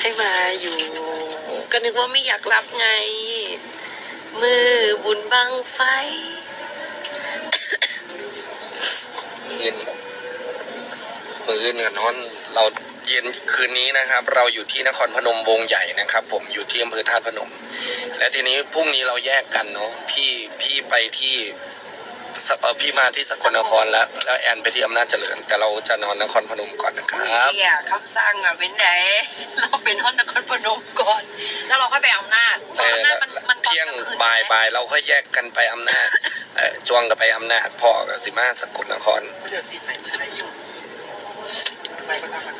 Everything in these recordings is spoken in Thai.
ให้มาอยู่ ก็นึกว่าไม่อยากรับไง มือบุญบังไฟมืออื่นมืออื่นกับนอน เราเย็นคืนนี้นะครับ เราอยู่ที่นครพนมวงใหญ่นะครับ ผมอยู่ที่อำเภอธาตุพนม และทีนี้พรุ่งนี้เราแยกกันเนาะพี่พี่ไปที่ เอ่อพี่มาที่สกลนครแล้ว แล้วแอนไปที่อำนาจเจริญ แต่เราจะนอนนครพนมก่อนนะครับ เนี่ยคำสั่งอะเป็นไหนเราเป็นฮอนนครพนมก่อน แล้วเราค่อยไปอำนาจเพเอราะออำนาจมันมันตอนเที่ยงกลคืนบ่ายใช่ไหมบ่ายเราค่อยแยกกันไปอำนาจเออจวงกับไปอำนาจพ่อกับสิมาสกลนคร เดือดสิใส่ใช้อยู่ไปก็ตามกัน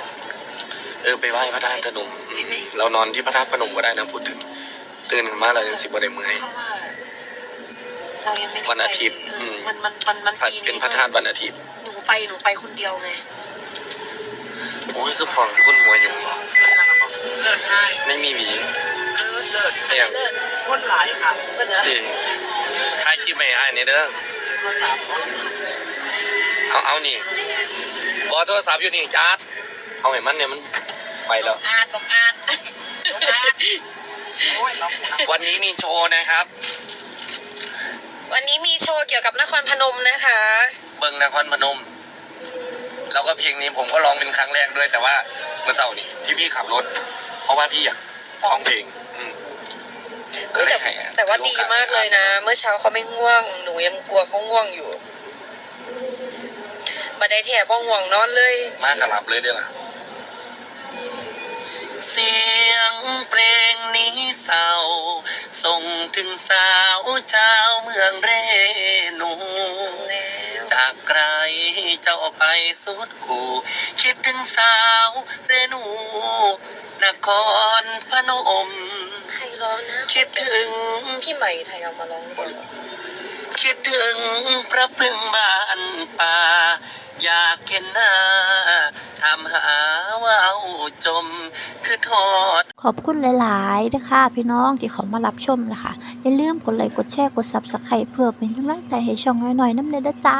เออไปไหว้พระธาตุพนมอืมเรานอนที่พระธาตุพนมก็ได้นะพูดถึงตื่นขึ้นมาเรายังสิบวันเมื่อย เพราะว่า เรายังไม่ได้วันอาทิตย์ไปอืมมันมันมันมันพระปีเป็นพระธาตุวันอาทิตย์หนูไปหนูไปคนเดียวไงโอ้ยคือพองคุณหัวอยู่เลิศง่ายไม่มีหวีเลิศเลิศไม่อย่างเลิศคนหลายค่ะเลิศเหรอที่ถ่ายคลิปไม่ให้เนี่ยเด้อภาษาเขาเอาเอานี่บอโทรศัพท์อยู่นี่จ้าดเอาให้มันเนี่ยมันไปแล้ว อาดต้องอาดโอ้ยเราหูวันนี้มีโชว์นะครับ วันนี้มีโชว์เกี่ยวกับนครพนมนะคะ เบิ้งนครพนม แล้วก็เพลงนี้ผมก็ร้องเป็นครั้งแรกด้วย แต่ว่าเมื่อเช้านี้ที่พี่ขับรถ เพราะว่าพี่อยากท่องเพลงอืมก็เลยแต่ให้อะแต่ว่าดีมากเลยนะ เมื่อเช้าเขาไม่ง่วง หนูยังกลัวเขาง่วงอยู่มาได้แถบพ่อห่วงนอนเลย มากกระลับเลยเด้อล่ะเสียงเพลงนี้เศร้า ส่งถึงสาวชาวเมืองเรนูแล้วจากไกลเจ้าไปสุดกู คิดถึงสาวเรนู นครพนม ใครร้องนะคิดถึง พี่ใหม่ไทยเอามาร้องด้วยคิดถึงพระพึ่งบ้านป่า อยากเห็นหน้าทำหาว่าวจม คือโทษ ขอบคุณหลาย ๆ นะคะพี่น้องที่เขามารับชมนะคะ อย่าลืมกดไลค์กดแชร์กด Subscribe เพื่อเป็นกำลังใจให้ช่องน้อยๆน้ำเนยเด้อจ้า